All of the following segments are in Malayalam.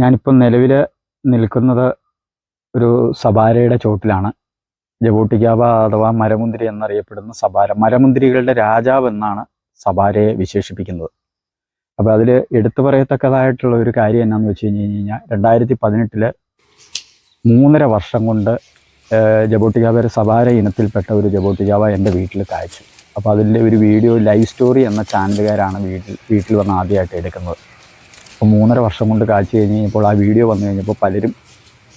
ഞാനിപ്പം നിലവിൽ നിൽക്കുന്നത് ഒരു സബാരയുടെ ചോട്ടിലാണ്. ജബോട്ടിക്കാവ അഥവാ മരമുന്തിരി എന്നറിയപ്പെടുന്ന സബാര മരമുന്തിരികളുടെ രാജാവ് എന്നാണ് സബാരയെ വിശേഷിപ്പിക്കുന്നത്. അപ്പോൾ അതിൽ എടുത്തു പറയത്തക്കതായിട്ടുള്ള ഒരു കാര്യം എന്നാന്ന് വെച്ച് കഴിഞ്ഞ് കഴിഞ്ഞാൽ രണ്ടായിരത്തി പതിനെട്ടിൽ മൂന്നര വർഷം കൊണ്ട് ജബോട്ടിക്കാവ ഒരു സബാര ഇനത്തിൽപ്പെട്ട ഒരു ജബോട്ടിക്കാവ എന്റെ വീട്ടിൽ കായ്ച്ചു അപ്പോൾ അതിന്റെ ഒരു വീഡിയോ ലൈവ് സ്റ്റോറി എന്ന ചാനലുകാരാണ് വീട്ടിൽ വീട്ടിൽ വന്ന് ആദ്യമായിട്ട് എടുക്കുന്നത്. അപ്പോൾ മൂന്നര വർഷം കൊണ്ട് കാഴ്ച കഴിഞ്ഞ് കഴിഞ്ഞപ്പോൾ ആ വീഡിയോ വന്നു കഴിഞ്ഞപ്പോൾ പലരും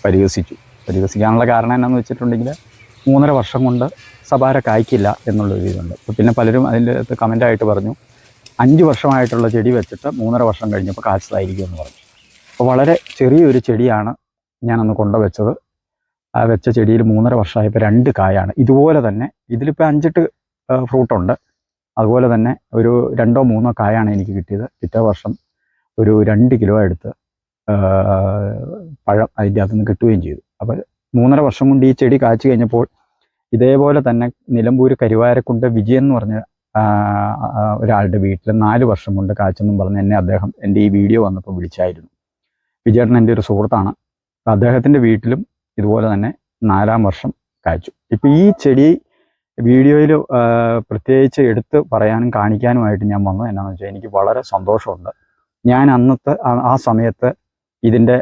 പരിഹസിച്ചു. പരിഹസിക്കാനുള്ള കാരണം എന്നാന്ന് വെച്ചിട്ടുണ്ടെങ്കിൽ മൂന്നര വർഷം കൊണ്ട് സഭാര കായ്ക്കില്ല എന്നുള്ളൊരു ഇതുണ്ട്. അപ്പോൾ പിന്നെ പലരും അതിന്റെ അകത്ത് കമന്റായിട്ട് പറഞ്ഞു അഞ്ച് വർഷമായിട്ടുള്ള ചെടി വെച്ചിട്ട് മൂന്നര വർഷം കഴിഞ്ഞപ്പോൾ കാച്ചതായിരിക്കും എന്ന് പറഞ്ഞു. അപ്പോൾ വളരെ ചെറിയൊരു ചെടിയാണ് ഞാനന്ന് കൊണ്ടുവച്ചത്. ആ വെച്ച ചെടിയിൽ മൂന്നര വർഷമായപ്പോൾ രണ്ട് കായാണ്. ഇതുപോലെ തന്നെ ഇതിലിപ്പോൾ അഞ്ചെട്ട് ഫ്രൂട്ടുണ്ട്. അതുപോലെ തന്നെ ഒരു രണ്ടോ മൂന്നോ കായാണ് എനിക്ക് കിട്ടിയത് പിറ്റേ വർഷം. ഒരു രണ്ട് കിലോ എടുത്ത് പഴം അതിന്റെ അകത്തു നിന്ന് കിട്ടുകയും ചെയ്തു. അപ്പോൾ മൂന്നര വർഷം കൊണ്ട് ഈ ചെടി കാച്ചു കഴിഞ്ഞപ്പോൾ ഇതേപോലെ തന്നെ നിലമ്പൂർ കരുവാരക്കുണ്ട് വിജയൻ എന്ന് പറഞ്ഞ ഒരാളുടെ വീട്ടിൽ നാല് വർഷം കൊണ്ട് കാച്ചെന്നും പറഞ്ഞ് എന്നെ അദ്ദേഹം എന്റെ ഈ വീഡിയോ വന്നപ്പോൾ വിളിച്ചായിരുന്നു. വിജയേട്ടൻ എന്റെ ഒരു സുഹൃത്താണ്. അദ്ദേഹത്തിന്റെ വീട്ടിലും ഇതുപോലെ തന്നെ നാലാം വർഷം കാച്ചു ഇപ്പം ഈ ചെടി വീഡിയോയിൽ പ്രത്യേകിച്ച് എടുത്ത് പറയാനും കാണിക്കാനുമായിട്ട് ഞാൻ വന്നത് എന്നാന്ന് വെച്ചാൽ എനിക്ക് വളരെ സന്തോഷമുണ്ട്. ഞാൻ അന്നത്തെ ആ- സമയത്ത് ഇതിന്റെ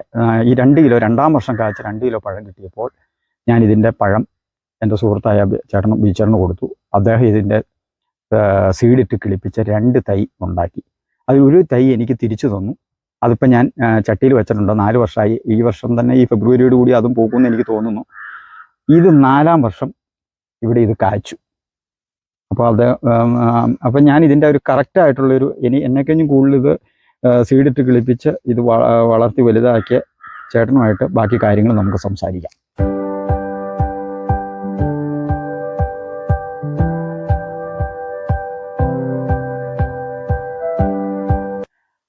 ഈ രണ്ട് കിലോ രണ്ടാം വർഷം കാഴ്ച രണ്ട് കിലോ പഴം കിട്ടിയപ്പോൾ ഞാൻ ഇതിന്റെ പഴം എന്റെ സുഹൃത്തായ ചേട്ടനും ബീച്ചേട്ടന് കൊടുത്തു. അദ്ദേഹം ഇതിന്റെ സീഡിട്ട് കിളിപ്പിച്ച രണ്ട് തൈ ഉണ്ടാക്കി. അതിൽ ഒരു തൈ എനിക്ക് തിരിച്ചു തന്നു. അതിപ്പോൾ ഞാൻ ചട്ടിയിൽ വെച്ചിട്ടുണ്ട്. നാല് വർഷമായി. ഈ വർഷം തന്നെ ഈ ഫെബ്രുവരിയോട് കൂടി അതും പോകുമെന്ന് എനിക്ക് തോന്നുന്നു. ഇത് നാലാം വർഷം ഇവിടെ ഇത് കായ്ച്ചു അപ്പോൾ അത് അപ്പം ഞാൻ ഇതിന്റെ ഒരു കറക്റ്റായിട്ടുള്ളൊരു ഇനി എന്നെക്കഴിഞ്ഞും കൂടുതൽ ഇത് സീഡിട്ട് കിളിപ്പിച്ച് ഇത് വളർത്തി വലുതാക്കിയ ചേട്ടനുമായിട്ട് ബാക്കി കാര്യങ്ങൾ നമുക്ക് സംസാരിക്കാം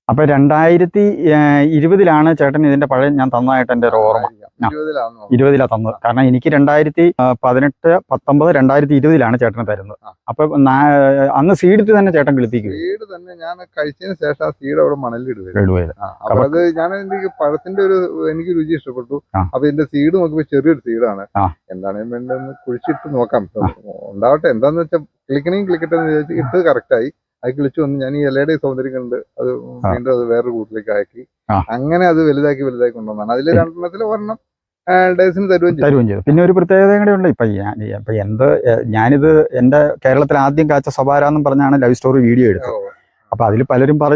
അപ്പൊ രണ്ടായിരത്തി ഇരുപതിലാണ് ചേട്ടൻ ഇതിന്റെ പഴയ ഞാൻ തന്നതായിട്ട് എന്റെ ഒരു ഓർമ്മ. ഇരുപതിലാണോ ഇരുപതിലാ തന്നത്. കാരണം എനിക്ക് രണ്ടായിരത്തി പതിനെട്ട് പത്തൊമ്പത് രണ്ടായിരത്തി ഇരുപതിലാണ് ചേട്ടന് തരുന്നത്. അപ്പൊ അന്ന് സീഡിട്ട് തന്നെ ചേട്ടൻ കിളിപ്പിക്കും സീഡ് തന്നെ ഞാൻ കഴിച്ചതിന് ശേഷം ആ സീഡ് അവിടെ ഇടുവയത് അപ്പൊ അത് ഞാൻ എനിക്ക് പഴത്തിന്റെ ഒരു എനിക്ക് രുചി ഇഷ്ടപ്പെട്ടു. അപ്പൊ ഇതിന്റെ സീഡ് നോക്കുമ്പോ ചെറിയൊരു സീഡാണ്. എന്താണ് വേണ്ടതെന്ന് കുഴിച്ചിട്ട് നോക്കാം. ഉണ്ടാവട്ടെ. എന്താന്ന് വെച്ചാൽ ക്ലിക്കണെങ്കിൽ ക്ലിക്കട്ടെ എന്ന് വിചാരിച്ച് ഇട്ട് കറക്റ്റായി അത് കിളിച്ചു വന്ന് ഞാൻ ഈ ഇലയുടെ സൗന്ദര്യം കണ്ട് അത് വീണ്ടും അത് വേറൊരു കൂട്ടിലേക്ക് ആക്കി. അങ്ങനെ അത് വലുതാക്കി വലുതാക്കി കൊണ്ടുവന്നാണ്. അതിൽ രണ്ടെണ്ണത്തിൽ ഒരെണ്ണം ഡേസിന് തരുകയും ചെയ്തു തരുകയും ചെയ്തു പിന്നെ ഒരു പ്രത്യേകത കൂടെ ഉണ്ട്. ഇപ്പൊ ഞാൻ ഇപ്പൊ എന്ത് ഞാനിത് എന്റെ കേരളത്തിൽ ആദ്യം കാച്ച സ്വഭാര എന്നും പറഞ്ഞാണ് ലൈവ് സ്റ്റോറി വീഡിയോ എടുത്തത്. അപ്പൊ അതിൽ പലരും പറ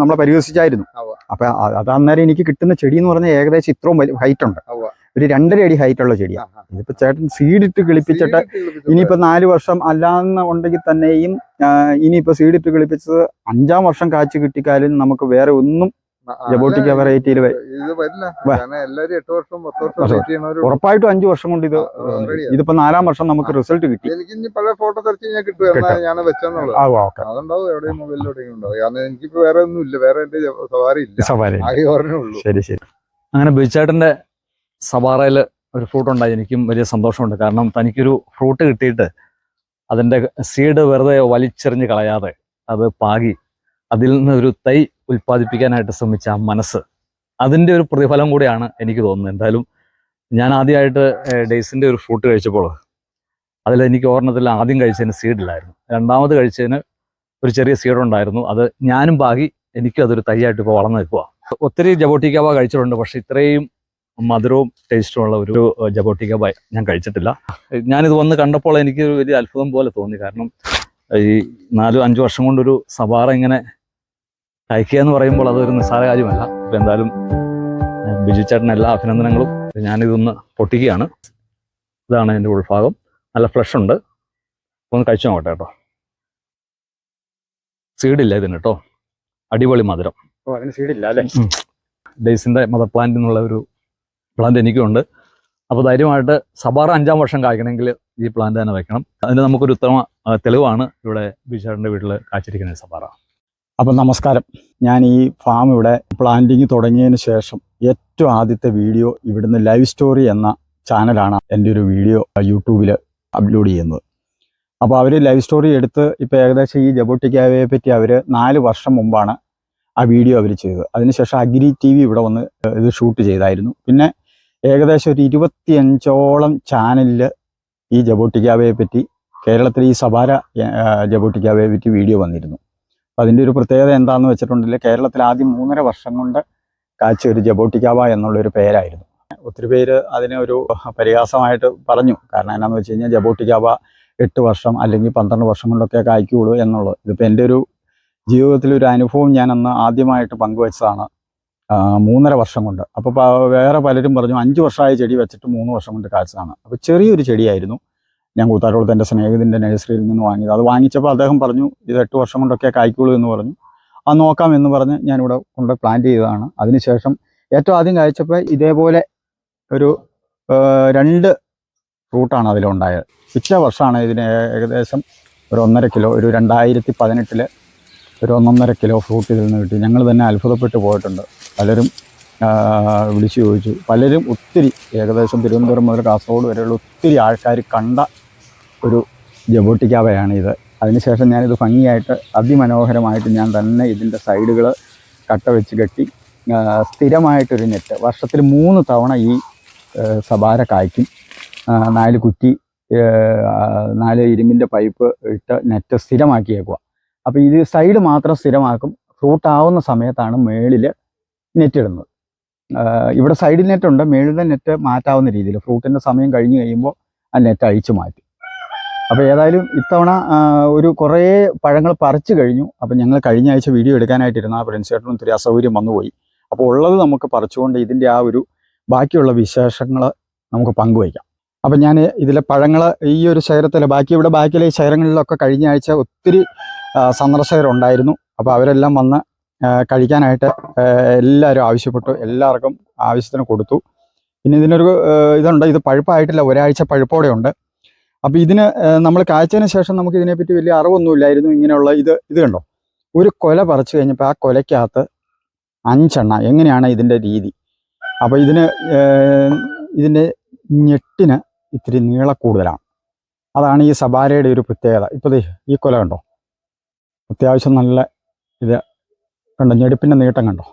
നമ്മളെ പരിഹസിച്ചായിരുന്നു. അപ്പൊ അത് അന്നേരം എനിക്ക് കിട്ടുന്ന ചെടി എന്ന് പറഞ്ഞാൽ ഏകദേശം ഇത്രയും ഹൈറ്റ് ഉണ്ട്. ഒരു രണ്ടര അടി ഹൈറ്റ് ഉള്ള ചെടിയാണ്. ഇതിപ്പോ ചേട്ടൻ സീഡിട്ട് കിളിപ്പിച്ചിട്ട് ഇനിയിപ്പോ നാല് വർഷം അല്ലാന്ന് ഉണ്ടെങ്കിൽ തന്നെയും ഇനിയിപ്പോ സീഡിട്ട് കിളിപ്പിച്ചത് അഞ്ചാം വർഷം കാച്ചു കിട്ടിക്കാലും നമുക്ക് വേറെ ഒന്നും ജബോട്ടിക്ക വെറൈറ്റിയിൽ ഉറപ്പായിട്ടും അഞ്ചു വർഷം കൊണ്ട് ഇത്. ഇതിപ്പോ നാലാം വർഷം നമുക്ക് റിസൾട്ട് കിട്ടി. എനിക്ക് ഇനി പല ഫോട്ടോ തെരച്ച് കഴിഞ്ഞാൽ കിട്ടും. എന്നാ ഞാൻ വെച്ചെന്നുള്ളത് അതുണ്ടാവും എവിടെയും മൊബൈലിൽ എവിടെയും ഉണ്ടാവും. കാരണം എനിക്കിപ്പോ വേറെ ഒന്നും ഇല്ല വേറെ എന്റെ സവാരി ഇല്ല. സവാരി ശരി ശരി. അങ്ങനെ ബിജുചേട്ടന്റെ സവാറയിൽ ഒരു ഫ്രൂട്ട് ഉണ്ടായി. എനിക്കും വലിയ സന്തോഷമുണ്ട്. കാരണം തനിക്കൊരു ഫ്രൂട്ട് കിട്ടിയിട്ട് അതിന്റെ സീഡ് വെറുതെ വലിച്ചെറിഞ്ഞ് കളയാതെ അത് പാകി. അതിൽ നിന്ന് ഒരു തൈ ഉൽപ്പാദിപ്പിക്കാനായിട്ട് ശ്രമിച്ച ആ മനസ്സ് അതിന്റെ ഒരു പ്രതിഫലം കൂടിയാണ് എനിക്ക് തോന്നുന്നത്. എന്തായാലും ഞാൻ ആദ്യമായിട്ട് ഡേയ്സിന്റെ ഒരു ഫ്രൂട്ട് കഴിച്ചപ്പോൾ അതിൽ എനിക്ക് ഓർമ്മത്തിൽ ആദ്യം കഴിച്ചതിന് സീഡില്ലായിരുന്നു രണ്ടാമത് കഴിച്ചതിന് ഒരു ചെറിയ സീഡുണ്ടായിരുന്നു അത് ഞാനും ബാഗി എനിക്കും അതൊരു തൈയായിട്ട് ഇപ്പോൾ വളർന്നു നിൽക്കുക ഒത്തിരി ജബോട്ടിക്കാവ കഴിച്ചിട്ടുണ്ട്. പക്ഷേ ഇത്രയും മധുരവും ടേസ്റ്റുമുള്ള ഒരു ജബോട്ടിക്കാവ ഞാൻ കഴിച്ചിട്ടില്ല. ഞാനിത് വന്ന് കണ്ടപ്പോൾ എനിക്ക് ഒരു വലിയ അത്ഭുതം പോലെ തോന്നി. കാരണം ഈ നാലും അഞ്ചു വർഷം കൊണ്ടൊരു സവാറ ഇങ്ങനെ കഴിക്കുക എന്ന് പറയുമ്പോൾ അതൊരു നിസ്സാര കാര്യമല്ല. അപ്പൊ എന്തായാലും ബിജു ചേട്ടന് എല്ലാ അഭിനന്ദനങ്ങളും. ഞാനിതൊന്ന് പൊട്ടിക്കുകയാണ്. ഇതാണ് എന്റെ ഉൾഭാഗം. നല്ല ഫ്ലഷ് ഉണ്ട്. ഒന്ന് കഴിച്ചു നോക്കട്ടെ കേട്ടോ. സീഡില്ല ഇതിന് കേട്ടോ. അടിപൊളി മധുരം. ഡേയ്സിന്റെ മദർ പ്ലാന്റ് എന്നുള്ള ഒരു പ്ലാന്റ് എനിക്കുണ്ട്. അപ്പോൾ ധൈര്യമായിട്ട് സബാറ അഞ്ചാം വർഷം കായ്ക്കണമെങ്കിൽ ഈ പ്ലാന്റ് തന്നെ വെക്കണം. അതിന് നമുക്കൊരു ഉത്തമ തെളിവാണ് ഇവിടെ ബിജുചേട്ടന്റെ വീട്ടിൽ കാച്ചിരിക്കുന്നത് സബാറ. അപ്പം നമസ്കാരം. ഞാൻ ഈ ഫാം ഇവിടെ പ്ലാന്റിങ് തുടങ്ങിയതിന് ശേഷം ഏറ്റവും ആദ്യത്തെ വീഡിയോ ഇവിടുന്ന് ലൈവ് സ്റ്റോറി എന്ന ചാനലാണ് എന്റെ ഒരു വീഡിയോ യൂട്യൂബിൽ അപ്ലോഡ് ചെയ്യുന്നത്. അപ്പോൾ അവർ ലൈവ് സ്റ്റോറി എടുത്ത് ഇപ്പോൾ ഏകദേശം ഈ ജബോട്ടിക്കാവയെ പറ്റി അവർ നാല് വർഷം മുമ്പാണ് ആ വീഡിയോ അവർ ചെയ്തത്. അതിനുശേഷം അഗ്രി ടി വി ഇവിടെ വന്ന് ഇത് ഷൂട്ട് ചെയ്തായിരുന്നു. പിന്നെ ഏകദേശം ഒരു ഇരുപത്തിയഞ്ചോളം ചാനലിൽ ഈ ജബോട്ടിക്കാവയെ പറ്റി കേരളത്തിൽ ഈ സഭാര ജബോട്ടിക്കാവയെ പറ്റി വീഡിയോ വന്നിരുന്നു. അപ്പം അതിന്റെ ഒരു പ്രത്യേകത എന്താണെന്ന് വെച്ചിട്ടുണ്ടെങ്കിൽ കേരളത്തിൽ ആദ്യം മൂന്നര വർഷം കൊണ്ട് കാച്ച ഒരു ജബോട്ടിക്കാവ എന്നുള്ളൊരു പേരായിരുന്നു. ഒത്തിരി പേര് അതിനെ ഒരു പരിഹാസമായിട്ട് പറഞ്ഞു. കാരണം എന്നാന്ന് വെച്ച് കഴിഞ്ഞാൽ ജബോട്ടിക്കാവ എട്ട് വർഷം അല്ലെങ്കിൽ പന്ത്രണ്ട് വർഷം കൊണ്ടൊക്കെ കായ്ക്കുള്ളൂ എന്നുള്ളത്. ഇതിപ്പോൾ എന്റെ ഒരു ജീവിതത്തിലൊരു അനുഭവം ഞാൻ അന്ന് ആദ്യമായിട്ട് പങ്കുവച്ചതാണ് മൂന്നര വർഷം കൊണ്ട്. അപ്പോൾ വേറെ പലരും പറഞ്ഞു അഞ്ച് വർഷമായ ചെടി വെച്ചിട്ട് മൂന്ന് വർഷം കൊണ്ട് കാച്ചതാണ്. അപ്പോൾ ചെറിയൊരു ചെടിയായിരുന്നു. ഞാൻ കൂത്താട്ടോളത്ത് എന്റെ സ്നേഹിതന്റെ നഴ്സറിയിൽ നിന്ന് വാങ്ങിയത്. അത് വാങ്ങിച്ചപ്പോൾ അദ്ദേഹം പറഞ്ഞു ഇത് എട്ട് വർഷം കൊണ്ടൊക്കെ കായ്ക്കുള്ളൂ എന്ന് പറഞ്ഞു. അത് നോക്കാം എന്ന് പറഞ്ഞ് ഞാനിവിടെ കൊണ്ട് പ്ലാന്റ് ചെയ്തതാണ്. അതിനുശേഷം ഏറ്റവും ആദ്യം കായ്ച്ചപ്പോൾ ഇതേപോലെ ഒരു രണ്ട് റൂട്ടാണ് അതിലുണ്ടായത്. പിറ്റേ വർഷമാണ് ഇതിന് ഏകദേശം ഒരു ഒന്നര കിലോ ഒരു രണ്ടായിരത്തി പതിനെട്ടിൽ ഒരു ഒന്നൊന്നര കിലോ ഫ്രൂട്ട് ഇതിൽ നിന്ന് കിട്ടി. ഞങ്ങൾ തന്നെ അത്ഭുതപ്പെട്ട് പോയിട്ടുണ്ട്. പലരും വിളിച്ചു ചോദിച്ചു. പലരും ഒത്തിരി ഏകദേശം തിരുവനന്തപുരം മുതൽ കാസർഗോഡ് വരെയുള്ള ഒത്തിരി ആൾക്കാർ കണ്ട ഒരു ജബോട്ടിക്കാവയാണ് ഇത്. അതിനുശേഷം ഞാനിത് ഭംഗിയായിട്ട് അതിമനോഹരമായിട്ട് ഞാൻ തന്നെ ഇതിന്റെ സൈഡുകൾ കട്ട വെച്ച് കെട്ടി സ്ഥിരമായിട്ടൊരു നെറ്റ് വർഷത്തിൽ മൂന്ന് തവണ ഈ സബാര കായ്ക്കും. നാല് കുറ്റി നാല് ഇരുമ്പിന്റെ പൈപ്പ് ഇട്ട് നെറ്റ് സ്ഥിരമാക്കിയേക്കുക അപ്പോൾ ഇത് സൈഡ് മാത്രം സ്ഥിരമാക്കും. ഫ്രൂട്ട് ആവുന്ന സമയത്താണ് മേളിൽ നെറ്റ് ഇടുന്നത്. ഇവിടെ സൈഡിൽ നെറ്റുണ്ട് മേളിലെ നെറ്റ് മാറ്റാവുന്ന രീതിയിൽ ഫ്രൂട്ടിന്റെ സമയം കഴിഞ്ഞ് കഴിയുമ്പോൾ ആ നെറ്റ് അഴിച്ചു മാറ്റി. അപ്പോൾ ഏതായാലും ഇത്തവണ ഒരു കുറേ പഴങ്ങൾ പറിച്ചു കഴിഞ്ഞു. അപ്പോൾ ഞങ്ങൾ കഴിഞ്ഞ ആഴ്ച വീഡിയോ എടുക്കാനായിട്ടിരുന്ന. ആ പ്രിൻസ് ചേട്ടനും ഇത്തിരി അസൗകര്യം വന്നുപോയി. അപ്പോൾ ഉള്ളത് നമുക്ക് പറിച്ചുകൊണ്ട് ഇതിന്റെ ആ ഒരു ബാക്കിയുള്ള വിശേഷങ്ങൾ നമുക്ക് പങ്കുവയ്ക്കാം. അപ്പം ഞാൻ ഇതിലെ പഴങ്ങൾ ഈ ഒരു ശേഖരത്തിലെ ബാക്കി ഇവിടെ ബാക്കിയിലെ ഈ ശേഖരങ്ങളിലൊക്കെ കഴിഞ്ഞ ആഴ്ച ഒത്തിരി സന്ദർശകരുണ്ടായിരുന്നു. അപ്പോൾ അവരെല്ലാം വന്ന് കഴിക്കാനായിട്ട് എല്ലാവരും ആവശ്യപ്പെട്ടു. എല്ലാവർക്കും ആവശ്യത്തിന് കൊടുത്തു. പിന്നെ ഇതിനൊരു ഇതുണ്ട്. ഇത് പഴുപ്പായിട്ടില്ല. ഒരാഴ്ച പഴുപ്പോടെ ഉണ്ട് അപ്പോൾ ഇതിന് നമ്മൾ കാഴ്ചതിന് ശേഷം നമുക്ക് ഇതിനെപ്പറ്റി വലിയ അറിവൊന്നുമില്ലായിരുന്നു ഇങ്ങനെയുള്ള ഇത് ഇത് കണ്ടോ? ഒരു കൊല പറിച്ചു കഴിഞ്ഞപ്പോൾ ആ കൊലയ്ക്കകത്ത് അഞ്ചെണ്ണ എങ്ങനെയാണ് ഇതിന്റെ രീതി? അപ്പോൾ ഇതിന് ഇതിന്റെ ഞെട്ടിന് ഇത്തിരി നീള കൂടുതലാണ്. അതാണ് ഈ സബാരയുടെ ഒരു പ്രത്യേകത. ഇപ്പോൾ ഈ കൊല കണ്ടോ? അത്യാവശ്യം നല്ല ഇത് കണ്ടോ? ഞെടുപ്പിന്റെ നീട്ടം കണ്ടോ?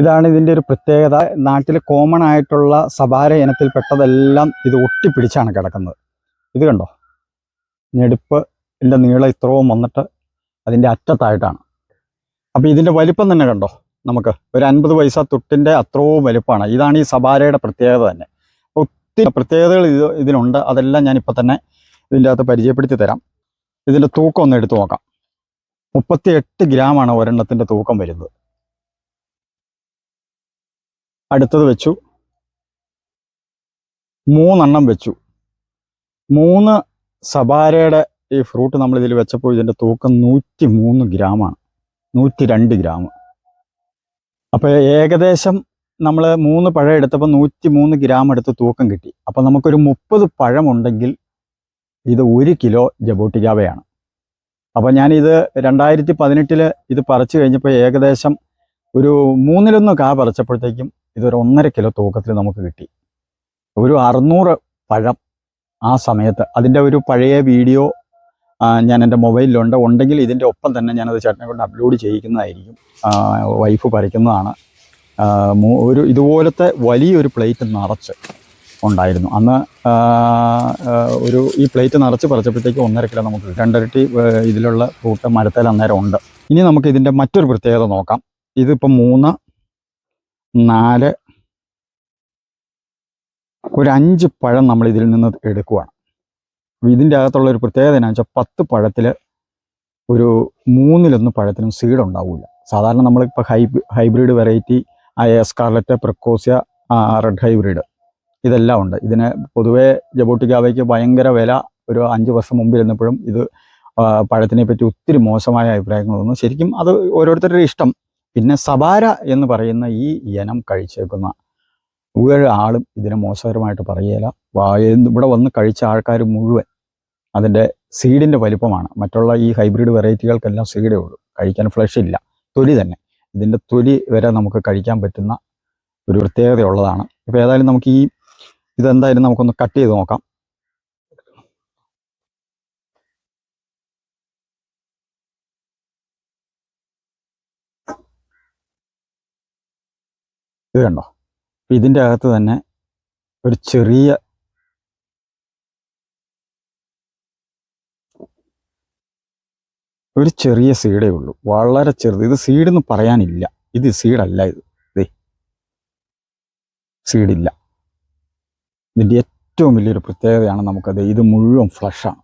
ഇതാണ് ഇതിന്റെ ഒരു പ്രത്യേകത. നാട്ടിൽ കോമൺ ആയിട്ടുള്ള സബാര ഇനത്തിൽപ്പെട്ടതെല്ലാം ഇത് ഒട്ടിപ്പിടിച്ചാണ് കിടക്കുന്നത്. ഇത് കണ്ടോ? ഞെടുപ്പ് ഇതിന്റെ നീളം ഇത്രവും വന്നിട്ട് അതിന്റെ അറ്റത്തായിട്ടാണ്. അപ്പോൾ ഇതിന്റെ വലിപ്പം തന്നെ കണ്ടോ? നമുക്ക് ഒരു അൻപത് പൈസ തൊട്ടിന്റെ അത്രവും വലിപ്പമാണ്. ഇതാണ് ഈ സബാരയുടെ പ്രത്യേകത തന്നെ. ഒത്തിരി പ്രത്യേകതകൾ ഇത് ഇതിനുണ്ട്. അതെല്ലാം ഞാനിപ്പോൾ തന്നെ ഇതിന്റെ അകത്ത് പരിചയപ്പെടുത്തി തരാം. ഇതിന്റെ തൂക്കം ഒന്ന് എടുത്തു നോക്കാം. മുപ്പത്തി എട്ട് ഗ്രാമാണ് ഒരെണ്ണത്തിന്റെ തൂക്കം വരുന്നത്. അടുത്തത് വെച്ചു. മൂന്നെണ്ണം വെച്ചു. മൂന്ന് സബാരയുടെ ഈ ഫ്രൂട്ട് നമ്മൾ ഇതിൽ വെച്ചപ്പോൾ ഇതിന്റെ തൂക്കം നൂറ്റി മൂന്ന് ഗ്രാമാണ്. നൂറ്റി രണ്ട് ഗ്രാം. അപ്പോൾ ഏകദേശം നമ്മൾ മൂന്ന് പഴം എടുത്തപ്പോൾ നൂറ്റി മൂന്ന് ഗ്രാം എടുത്ത് തൂക്കം കിട്ടി. അപ്പോൾ നമുക്കൊരു മുപ്പത് പഴമുണ്ടെങ്കിൽ ഇത് ഒരു കിലോ ജബോട്ടിക്കാവയാണ്. അപ്പോൾ ഞാനിത് രണ്ടായിരത്തി പതിനെട്ടിൽ ഇത് പറിച്ചു കഴിഞ്ഞപ്പോൾ ഏകദേശം ഒരു മൂന്നിലൊന്ന് കാ പറിച്ചപ്പോഴത്തേക്കും ഇതൊരു ഒന്നര കിലോ തൂക്കത്തിൽ നമുക്ക് കിട്ടി. ഒരു അറുന്നൂറ് പഴം ആ സമയത്ത് അതിന്റെ ഒരു പഴയ വീഡിയോ ഞാൻ എന്റെ മൊബൈലിലുണ്ട്. ഉണ്ടെങ്കിൽ ഇതിന്റെ ഒപ്പം തന്നെ ഞാനത് ചേട്ടനെ കൊണ്ട് അപ്ലോഡ് ചെയ്യിക്കുന്നതായിരിക്കും. വൈഫ് പറിക്കുന്നതാണ്. ഒരു ഇതുപോലത്തെ വലിയൊരു പ്ലേറ്റ് നിറച്ച് ഉണ്ടായിരുന്നു. അന്ന് ഒരു ഈ പ്ലേറ്റ് നിറച്ച് പറിച്ചപ്പോഴത്തേക്ക് ഒന്നര കിലോ നമുക്ക്. രണ്ടരട്ടി ഇതിലുള്ള ഫ്രൂട്ട് മരത്തേൽ അന്നേരം ഉണ്ട്. ഇനി നമുക്ക് ഇതിന്റെ മറ്റൊരു പ്രത്യേകത നോക്കാം. ഇതിപ്പോൾ മൂന്ന് നാല്. ഒരു അഞ്ച് പഴം നമ്മൾ ഇതിൽ നിന്ന് അപ്പോൾ ഇതിന്റെ അകത്തുള്ള ഒരു പ്രത്യേകത എന്നാ വെച്ചാൽ പത്ത് പഴത്തിൽ ഒരു മൂന്നിലൊന്ന് പഴത്തിനും സീഡ് ഉണ്ടാവില്ല. സാധാരണ നമ്മളിപ്പോൾ ഹൈബ് ഹൈബ്രിഡ് വെറൈറ്റി ആയ സ്കാർലറ്റ് പ്രക്കോസ്യ റെഡ് ഹൈബ്രിഡ് ഇതെല്ലാം ഉണ്ട്. ഇതിന് പൊതുവേ ജബോട്ടിക്കാവയ്ക്ക് ഭയങ്കര വില ഒരു അഞ്ച് വർഷം മുമ്പ് ഇരുന്നപ്പോഴും ഇത് പഴത്തിനെ പറ്റി ഒത്തിരി മോശമായ അഭിപ്രായങ്ങളൊന്നും ശരിക്കും അത് ഓരോരുത്തരുടെ ഇഷ്ടം. പിന്നെ സബാര എന്ന് പറയുന്ന ഈ ഇനം കഴിച്ചേക്കുന്ന ഒരു ആളും ഇതിനെ മോശകരമായിട്ട് പറയുകയില്ല. ഇവിടെ വന്ന് കഴിച്ച ആൾക്കാർ മുഴുവൻ അതിന്റെ സീഡിന്റെ വലിപ്പമാണ്. മറ്റുള്ള ഈ ഹൈബ്രിഡ് വെറൈറ്റികൾക്കെല്ലാം സീഡേ ഉള്ളൂ. കഴിക്കാൻ ഫ്ലഷ് ഇല്ല. തൊലി തന്നെ. ഇതിന്റെ തൊലി വരെ നമുക്ക് കഴിക്കാൻ പറ്റുന്ന ഒരു പ്രത്യേകതയുള്ളതാണ്. ഇപ്പോൾ ഏതായാലും നമുക്ക് ഈ ഇതെന്തായാലും നമുക്കൊന്ന് കട്ട് ചെയ്ത് നോക്കാം. ഇത് കണ്ടോ? അപ്പം ഇതിന്റെ അകത്ത് തന്നെ ഒരു ചെറിയ ഒരു ചെറിയ സീഡേ ഉള്ളൂ. വളരെ ചെറുത്. ഇത് സീഡെന്ന് പറയാനില്ല. ഇത് സീഡല്ല ഇത്. ദേ. സീഡില്ല. ഇതിന്റെ ഏറ്റവും വലിയൊരു പ്രത്യേകതയാണ് നമുക്കത് ഇത് മുഴുവൻ ഫ്ലഷാണ്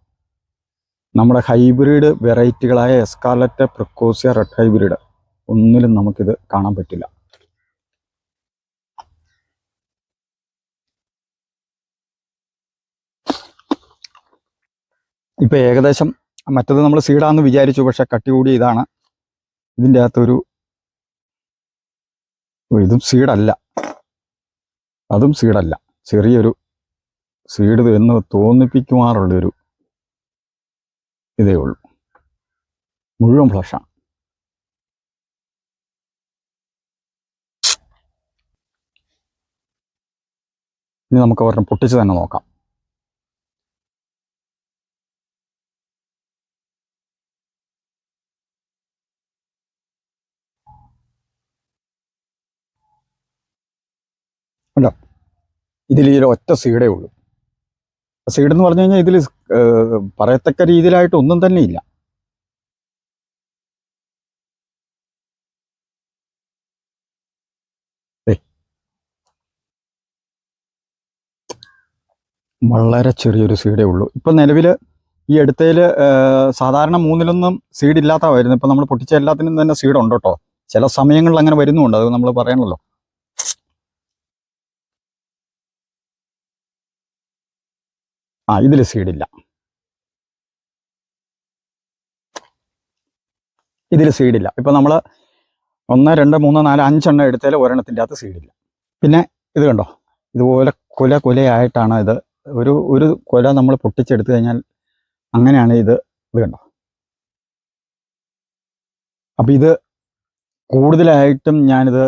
നമ്മുടെ ഹൈബ്രിഡ് വെറൈറ്റികളായ എസ്കാർലറ്റ് പ്രക്കോസിയ റെഡ് ഹൈബ്രിഡ് ഒന്നിലും നമുക്കിത് കാണാൻ പറ്റില്ല. ഇപ്പൊ ഏകദേശം മറ്റത് നമ്മൾ സീഡാന്ന് വിചാരിച്ചു പക്ഷെ കട്ടി കൂടി ഇതാണ്. ഇതിന്റെ അകത്തൊരു ഇതും സീഡല്ല അതും സീഡല്ല ചെറിയൊരു സീഡ് എന്ന് തോന്നിപ്പിക്കുമാറുള്ളൊരു ഇതേ ഉള്ളൂ. മുഴുവൻ ഫ്ലഷാണ് ഇനി നമുക്ക് ഒരെണ്ണം പൊട്ടിച്ച് തന്നെ നോക്കാം. ഇതിൽ ഈ ഒറ്റ സീഡേ ഉള്ളൂ. സീഡ് എന്ന് പറഞ്ഞു കഴിഞ്ഞാൽ ഇതിൽ പറയത്തക്ക രീതിയിലായിട്ട് ഒന്നും തന്നെ ഇല്ല. വളരെ ചെറിയൊരു സീഡേ ഉള്ളൂ. ഇപ്പം നിലവിൽ ഈ അടുത്തതിൽ സാധാരണ മൂന്നിലൊന്നും സീഡ് ഇല്ലാത്ത വരുന്നത്. ഇപ്പൊ നമ്മൾ പൊട്ടിച്ച എല്ലാത്തിനും തന്നെ സീഡ് ഉണ്ട് കേട്ടോ. ചില സമയങ്ങളിൽ അങ്ങനെ വരുന്നുണ്ട് അത് നമ്മൾ പറയണല്ലോ. ആ ഇതിൽ സീഡില്ല ഇതിൽ സീഡില്ല ഇപ്പൊ നമ്മൾ ഒന്ന് രണ്ട് മൂന്ന് നാല് അഞ്ചെണ്ണം എടുത്താൽ ഒരെണ്ണത്തിന്റെ അകത്ത് സീഡില്ല പിന്നെ ഇത് കണ്ടോ? ഇതുപോലെ കുല കുലയായിട്ടാണ് ഇത്. ഒരു ഒരു കുല നമ്മൾ പൊട്ടിച്ചെടുത്തു കഴിഞ്ഞാൽ അങ്ങനെയാണ് ഇത് ഇത് കണ്ടോ? അപ്പം ഇത് കൂടുതലായിട്ടും ഞാനിത്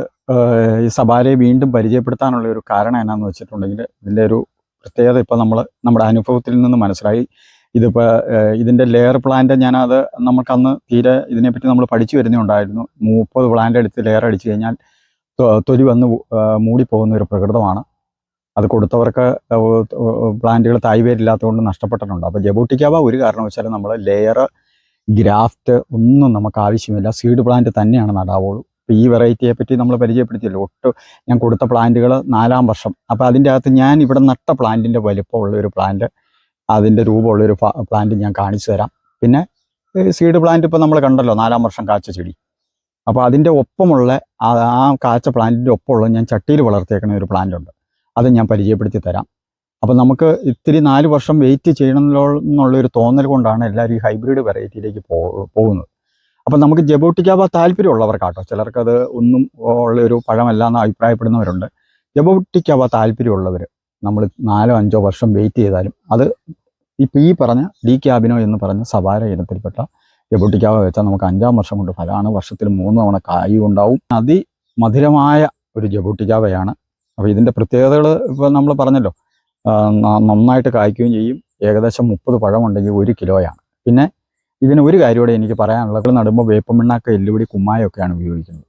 ഈ സബാരയെ വീണ്ടും പരിചയപ്പെടുത്താനുള്ള ഒരു കാരണം എന്നാന്ന് വെച്ചിട്ടുണ്ടെങ്കിൽ ഇതിന്റെ ഒരു പ്രത്യേകത ഇപ്പം നമ്മൾ നമ്മുടെ അനുഭവത്തിൽ നിന്ന് മനസ്സിലായി. ഇതിപ്പോൾ ഇതിന്റെ ലെയർ പ്ലാന്റ് ഞാനത് നമുക്കന്ന് തീരെ ഇതിനെപ്പറ്റി നമ്മൾ പഠിച്ചു വരുന്നുണ്ടായിരുന്നു. മുപ്പത് പ്ലാന്റ് എടുത്ത് ലെയർ അടിച്ചു കഴിഞ്ഞാൽ തൊലി വന്ന് മൂടി മൂടിപ്പോകുന്ന ഒരു പ്രകൃതമാണ്. അത് കൊടുത്തവർക്ക് പ്ലാന്റുകൾ തായ്വേരില്ലാത്തതുകൊണ്ട് നഷ്ടപ്പെട്ടിട്ടുണ്ട്. അപ്പോൾ ജബോട്ടിക്കാവ ഒരു കാരണവശാലും നമ്മൾ ലെയർ ഗ്രാഫ്റ്റ് ഒന്നും നമുക്ക് ആവശ്യമില്ല. സീഡ് പ്ലാന്റ് തന്നെയാണ് നടാവുള്ളൂ. ഇപ്പോൾ ഈ വെറൈറ്റിയെ പറ്റി നമ്മൾ പരിചയപ്പെടുത്തിയല്ലോ. ഒട്ട് ഞാൻ കൊടുത്ത പ്ലാന്റുകൾ നാലാം വർഷം. അപ്പോൾ അതിന്റെ അകത്ത് ഞാൻ ഇവിടെ നട്ട പ്ലാന്റിന്റെ വലിപ്പമുള്ള ഒരു പ്ലാന്റ് അതിന്റെ രൂപമുള്ളൊരു പ്ലാന്റ് ഞാൻ കാണിച്ചു തരാം. പിന്നെ സീഡ് പ്ലാന്റ് ഇപ്പോൾ നമ്മൾ കണ്ടല്ലോ നാലാം വർഷം കാച്ച ചെടി. അപ്പോൾ അതിന്റെ ഒപ്പമുള്ള ആ കാച്ച പ്ലാന്റിന്റെ ഒപ്പമുള്ള ഞാൻ ചട്ടിയിൽ വളർത്തിയേക്കുന്ന ഒരു പ്ലാന്റ് ഉണ്ട്. അത് ഞാൻ പരിചയപ്പെടുത്തി തരാം. അപ്പോൾ നമുക്ക് ഇത്തിരി നാല് വർഷം വെയിറ്റ് ചെയ്യണമെന്നുള്ളൊരു ഒരു തോന്നൽ കൊണ്ടാണ് എല്ലാവരും ഈ ഹൈബ്രിഡ് വെറൈറ്റിയിലേക്ക് പോകുന്നത്. അപ്പം നമുക്ക് ജബോട്ടിക്കാവ താല്പര്യമുള്ളവർക്കാട്ടോ ചിലർക്കത് ഒന്നും ഉള്ള ഒരു പഴമല്ല എന്ന് അഭിപ്രായപ്പെടുന്നവരുണ്ട്. ജബോട്ടിക്കാവ താല്പര്യമുള്ളവർ നമ്മൾ നാലോ അഞ്ചോ വർഷം വെയിറ്റ് ചെയ്താലും അത് ഇപ്പം ഈ പറഞ്ഞ ഡി ക്യാബിനോ എന്ന് പറഞ്ഞ സവാര ഇനത്തിൽപ്പെട്ട ജബോട്ടിക്കാവ വെച്ചാൽ നമുക്ക് അഞ്ചാം വർഷം കൊണ്ട് ഫലമാണ് വർഷത്തിൽ മൂന്ന് തവണ കായും ഉണ്ടാവും. അതിമധുരമായ ഒരു ജബോട്ടിക്കാവയാണ്. അപ്പോൾ ഇതിന്റെ പ്രത്യേകതകൾ ഇപ്പോൾ നമ്മൾ പറഞ്ഞല്ലോ നന്നായിട്ട് കായ്ക്കുകയും ചെയ്യും. ഏകദേശം മുപ്പത് പഴമുണ്ടെങ്കിൽ ഒരു കിലോയാണ്. പിന്നെ ഇതിന് ഒരു കാര്യമോടെ എനിക്ക് പറയാനുള്ളത്. നടുമ്പോൾ വേപ്പമിണ്ണാക്ക എല്ലുപൊടി കുമ്മായൊക്കെയാണ് ഉപയോഗിക്കുന്നത്.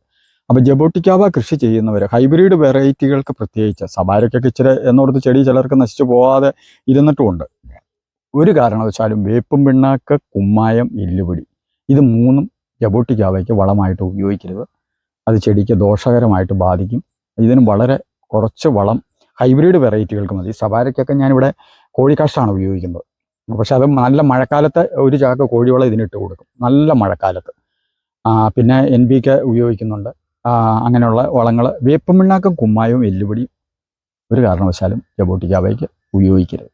അപ്പോൾ ജബോട്ടിക്കാവ കൃഷി ചെയ്യുന്നവർ ഹൈബ്രിഡ് വെറൈറ്റികൾക്ക് പ്രത്യേകിച്ച് സബാരക്കൊക്കെ ഇച്ചിരി എന്നോടത്ത് ചെടി ചിലർക്ക് നശിച്ചു പോവാതെ ഇരുന്നിട്ടുമുണ്ട്. ഒരു കാരണവശാലും വേപ്പും പിണ്ണാക്ക് കുമ്മായം എല്ലുപൊടി ഇത് മൂന്നും ജബോട്ടിക്കാവയ്ക്ക് വളമായിട്ട് ഉപയോഗിക്കരുത്. അത് ചെടിക്ക് ദോഷകരമായിട്ട് ബാധിക്കും. ഇതിന് വളരെ കുറച്ച് വളം ഹൈബ്രിഡ് വെറൈറ്റികൾക്ക് മതി. സവാരക്കൊക്കെ ഞാനിവിടെ കോഴിക്കാഷ്ടാണ് ഉപയോഗിക്കുന്നത്. പക്ഷെ അത് നല്ല മഴക്കാലത്ത് ഒരു ചാക്ക് കോഴിവളം ഇതിനിട്ട് കൊടുക്കും. നല്ല മഴക്കാലത്ത്. പിന്നെ എൻ ബി കെ ഉപയോഗിക്കുന്നുണ്ട്. അങ്ങനെയുള്ള വളങ്ങൾ വേപ്പം പിണ്ണാക്കും കുമ്മായവും എല്ലുപൊടിയും ഒരു കാരണവശാലും ജബോട്ടിക്കാവയ്ക്ക് ഉപയോഗിക്കരുത്.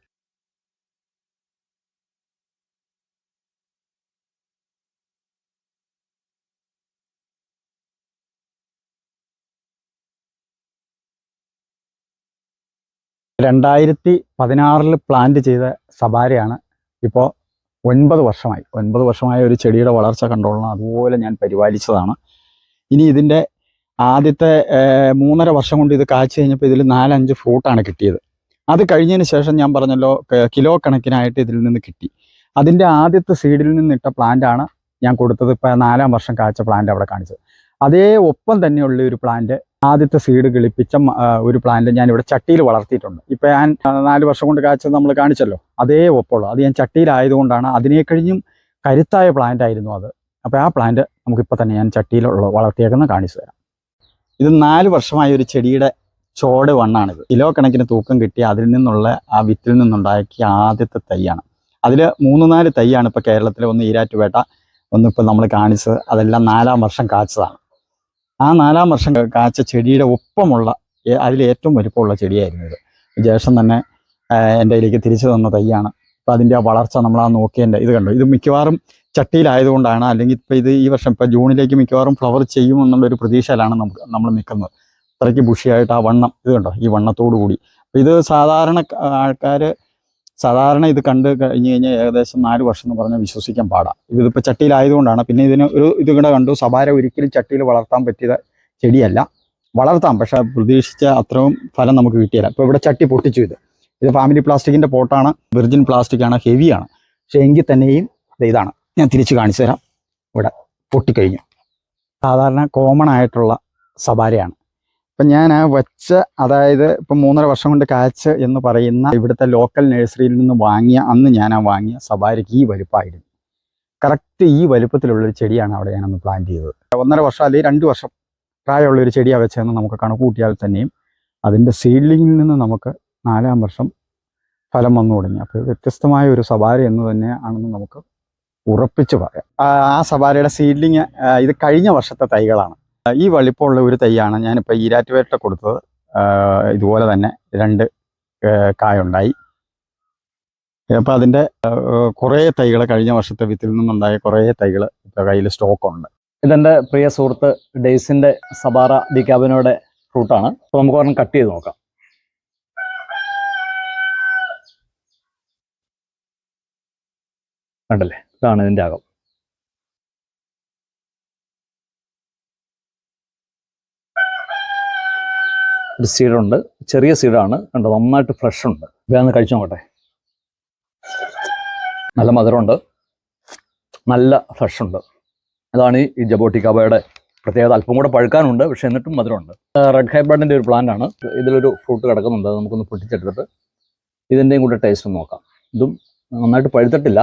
രണ്ടായിരത്തി പതിനാറിൽ പ്ലാന്റ് ചെയ്ത സബാരയാണ് ഇപ്പോൾ ഒൻപത് വർഷമായി. ഒൻപത് വർഷമായ ഒരു ചെടിയുടെ വളർച്ച കണ്ടോളണം അതുപോലെ ഞാൻ പരിപാലിച്ചതാണ്. ഇനി ഇതിന്റെ ആദ്യത്തെ മൂന്നര വർഷം കൊണ്ട് ഇത് കാച്ചു കഴിഞ്ഞപ്പോൾ ഇതിൽ നാലഞ്ച് ഫ്രൂട്ടാണ് കിട്ടിയത്. അത് കഴിഞ്ഞതിന് ശേഷം ഞാൻ പറഞ്ഞല്ലോ കിലോ കണക്കിനായിട്ട് ഇതിൽ നിന്ന് കിട്ടി. അതിന്റെ ആദ്യത്തെ സീഡിൽ നിന്നിട്ട പ്ലാന്റ് ആണ് ഞാൻ കൊടുത്തത്. ഇപ്പം നാലാം വർഷം കാച്ച പ്ലാന്റ് അവിടെ കാണിച്ചത്. അതേ ഒപ്പം തന്നെയുള്ള ഒരു പ്ലാന്റ് ആദ്യത്തെ സീഡ് കിളിപ്പിച്ച ഒരു പ്ലാന്റ് ഞാൻ ഇവിടെ ചട്ടിയിൽ വളർത്തിയിട്ടുണ്ട്. ഇപ്പം ഞാൻ നാല് വർഷം കൊണ്ട് കാഴ്ച നമ്മൾ കാണിച്ചല്ലോ. അതേ ഒപ്പമുള്ളൂ അത് ഞാൻ ചട്ടിയിലായതുകൊണ്ടാണ് അതിനെ കഴിഞ്ഞും കരുത്തായ പ്ലാന്റ് ആയിരുന്നു അത്. അപ്പോൾ ആ പ്ലാന്റ് നമുക്കിപ്പോൾ തന്നെ ഞാൻ ചട്ടിയിലുള്ള വളർത്തിയേക്കുന്ന കാണിച്ചു തരാം. ഇത് നാല് വർഷമായ ഒരു ചെടിയുടെ ചോട് വണ്ണാണിത്. കിലോ കണക്കിന് തൂക്കം കിട്ടി അതിൽ നിന്നുള്ള ആ വിത്തിൽ നിന്നുണ്ടാക്കിയ ആദ്യത്തെ തൈയാണ്. അതിൽ മൂന്ന് നാല് തൈയാണ് ഇപ്പോൾ കേരളത്തിലെ ഒന്ന് ഈരാറ്റുപേട്ട ഒന്നിപ്പോൾ നമ്മൾ കാണിച്ചത് അതെല്ലാം നാലാം വർഷം കാച്ചതാണ്. ആ നാലാം വർഷം കാച്ച ചെടിയുടെ ഒപ്പമുള്ള അതിലേറ്റവും വലുപ്പമുള്ള ചെടിയായിരുന്നു ഇത്. ജേഷൻ തന്നെ എന്റെ കയ്യിലേക്ക് തിരിച്ചു തന്ന തൈയാണ്. അപ്പം അതിന്റെ ആ വളർച്ച നമ്മൾ ആ നോക്കിയതിന്റെ ഇത് കണ്ടു? ഇത് മിക്കവാറും ചട്ടിയിലായതുകൊണ്ടാണ് അല്ലെങ്കിൽ ഇപ്പോൾ ഇത് ഈ വർഷം ഇപ്പോൾ ജൂണിലേക്ക് മിക്കവാറും ഫ്ലവർ ചെയ്യുമെന്നുള്ളൊരു പ്രതീക്ഷയിലാണ് നമുക്ക് നമ്മൾ നിൽക്കുന്നത്. അത്രയ്ക്ക് ബുഷിയായിട്ട് ആ വണ്ണം ഇത് കണ്ടോ? ഈ വണ്ണത്തോടു കൂടി ഇത് സാധാരണ ആൾക്കാർ സാധാരണ ഇത് കണ്ട് കഴിഞ്ഞ് കഴിഞ്ഞാൽ ഏകദേശം നാല് വർഷം എന്ന് പറഞ്ഞാൽ വിശ്വസിക്കാൻ പാടാം. ഇതിപ്പോൾ ചട്ടിയിലായതുകൊണ്ടാണ്. പിന്നെ ഇതിന് ഒരു ഇത് കൂടെ കണ്ടു. സബാര ഒരിക്കലും ചട്ടിയിൽ വളർത്താൻ പറ്റിയ ചെടിയല്ല. വളർത്താം. പക്ഷേ പ്രതീക്ഷിച്ച അത്രയും ഫലം നമുക്ക് കിട്ടിയില്ല. ഇപ്പോൾ ഇവിടെ ചട്ടി പൊട്ടിച്ചു ഇത്. ഇത് ഫാമിലി പ്ലാസ്റ്റിക്കിന്റെ പോട്ടാണ്. വിർജിൻ പ്ലാസ്റ്റിക്കാണ് ഹെവിയാണ് പക്ഷേ എങ്കിൽ തന്നെയും ഇതാണ്. ഞാൻ തിരിച്ച് കാണിച്ചു തരാം ഇവിടെ പൊട്ടിക്കഴിഞ്ഞു. സാധാരണ കോമൺ ആയിട്ടുള്ള സബാരയാണ് ഇപ്പം ഞാൻ ആ വെച്ച അതായത് ഇപ്പം മൂന്നര വർഷം കൊണ്ട് കാച്ച് എന്ന് പറയുന്ന ഇവിടുത്തെ ലോക്കൽ നഴ്സറിയിൽ നിന്ന് വാങ്ങിയ അന്ന് ഞാൻ ആ വാങ്ങിയ സവാരിക്ക് ഈ വലുപ്പമായിരുന്നു കറക്റ്റ് ഈ വലുപ്പത്തിലുള്ള ഒരു ചെടിയാണ് അവിടെ ഞാനന്ന് പ്ലാൻ ചെയ്തത്. ഒന്നര വർഷം അല്ലെങ്കിൽ രണ്ട് വർഷം പ്രായമുള്ള ഒരു ചെടിയാണ് വെച്ചതെന്ന് നമുക്ക് കണക്ക് കൂട്ടിയാൽ തന്നെയും അതിന്റെ സീഡ്ലിങ്ങിൽ നിന്ന് നമുക്ക് നാലാം വർഷം ഫലം വന്നു തുടങ്ങി. അപ്പോൾ വ്യത്യസ്തമായ ഒരു സവാരി എന്ന് തന്നെ ആണെന്ന് നമുക്ക് ഉറപ്പിച്ച് പറയാം. ആ സവാരിയുടെ സീഡ്ലിങ് ഇത് കഴിഞ്ഞ വർഷത്തെ തൈകളാണ്. ഈ വലിപ്പമുള്ള ഒരു തൈയാണ് ഞാനിപ്പോൾ ഈരാറ്റുപേട്ട കൊടുത്തത്. ഇതുപോലെ തന്നെ രണ്ട് കായ കായുണ്ടായി. അപ്പോൾ അതിന്റെ കുറേ തൈകൾ കഴിഞ്ഞ വർഷത്തെ വിത്തിൽ നിന്നുണ്ടായ കുറേ തൈകൾ ഇപ്പോൾ കയ്യിൽ സ്റ്റോക്കുണ്ട്. ഇതെന്റെ പ്രിയ സുഹൃത്ത് ഡെയ്സിന്റെ സബാറ ഡി ക്യാബിനോയുടെ ഫ്രൂട്ടാണ്. അപ്പോൾ നമുക്ക് ഒരെണ്ണം കട്ട് ചെയ്ത് നോക്കാം. കണ്ടല്ലേ? ഇതാണ് ഇതിന്റെ അകം. ഒരു സീഡുണ്ട് ചെറിയ സീഡാണ് കണ്ടോ നന്നായിട്ട് ഫ്രഷ് ഉണ്ട്. വേഗം കഴിച്ചു നോക്കട്ടെ. നല്ല മധുരമുണ്ട്. നല്ല ഫ്രഷ് ഉണ്ട്. അതാണ് ഈ ജബോട്ടിക്കാബയുടെ പ്രത്യേകത. അല്പം കൂടെ പഴുക്കാനുണ്ട് പക്ഷെ എന്നിട്ടും മധുരമുണ്ട്. റെഡ് ഹൈബ്രിഡിന്റെ ഒരു പ്ലാന്റ് ആണ്. ഇതിലൊരു ഫ്രൂട്ട് കിടക്കുന്നുണ്ട്. നമുക്കൊന്ന് പൊട്ടിച്ചെടുത്തിട്ട് ഇതിന്റെയും കൂടെ ടേസ്റ്റ് നോക്കാം. ഇതും നന്നായിട്ട് പഴുത്തിട്ടില്ല.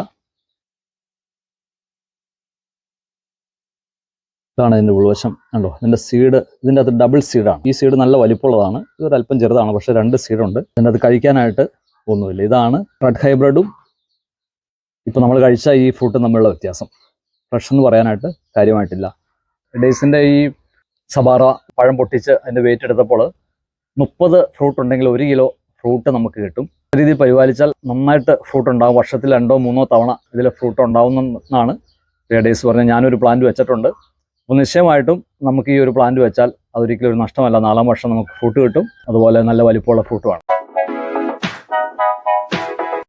ഇതാണ് ഇതിന്റെ ഉൾവശം. കണ്ടോ? ഇതിന്റെ സീഡ് ഇതിന്റെ അത് ഡബിൾ സീഡാണ് ഈ സീഡ് നല്ല വലിപ്പമുള്ളതാണ്. ഇത് അല്പം ചെറുതാണ് പക്ഷേ രണ്ട് സീഡുണ്ട് ഇതിന്റെ അത് കഴിക്കാനായിട്ട് ഒന്നുമില്ല. ഇതാണ് റെഡ് ഹൈബ്രിഡും ഇപ്പോൾ നമ്മൾ കഴിച്ച ഈ ഫ്രൂട്ടും തമ്മിലുള്ള വ്യത്യാസം. ഫ്രഷ് എന്ന് പറയാനായിട്ട് കാര്യമായിട്ടില്ല. ഡേയ്സിന്റെ ഈ സബാറ പഴം പൊട്ടിച്ച് അതിന്റെ വെയിറ്റ് എടുത്തപ്പോൾ മുപ്പത് ഫ്രൂട്ട് ഉണ്ടെങ്കിൽ ഒരു കിലോ ഫ്രൂട്ട് നമുക്ക് കിട്ടും. രീതിയിൽ പരിപാലിച്ചാൽ നന്നായിട്ട് ഫ്രൂട്ട് ഉണ്ടാകും വർഷത്തിൽ രണ്ടോ മൂന്നോ തവണ ഇതിൽ ഫ്രൂട്ട് ഉണ്ടാവുന്നതാണ്. ഡേയ്സ് പറഞ്ഞാൽ ഞാനൊരു പ്ലാന്റ് വെച്ചിട്ടുണ്ട്. അപ്പോൾ നിശ്ചയമായിട്ടും നമുക്ക് ഈ ഒരു പ്ലാന്റ് വെച്ചാൽ അതൊരിക്കലും ഒരു നഷ്ടമല്ല. നാലാം വർഷം നമുക്ക് ഫ്രൂട്ട് കിട്ടും. അതുപോലെ നല്ല വലിപ്പമുള്ള ഫ്രൂട്ടുമാണ്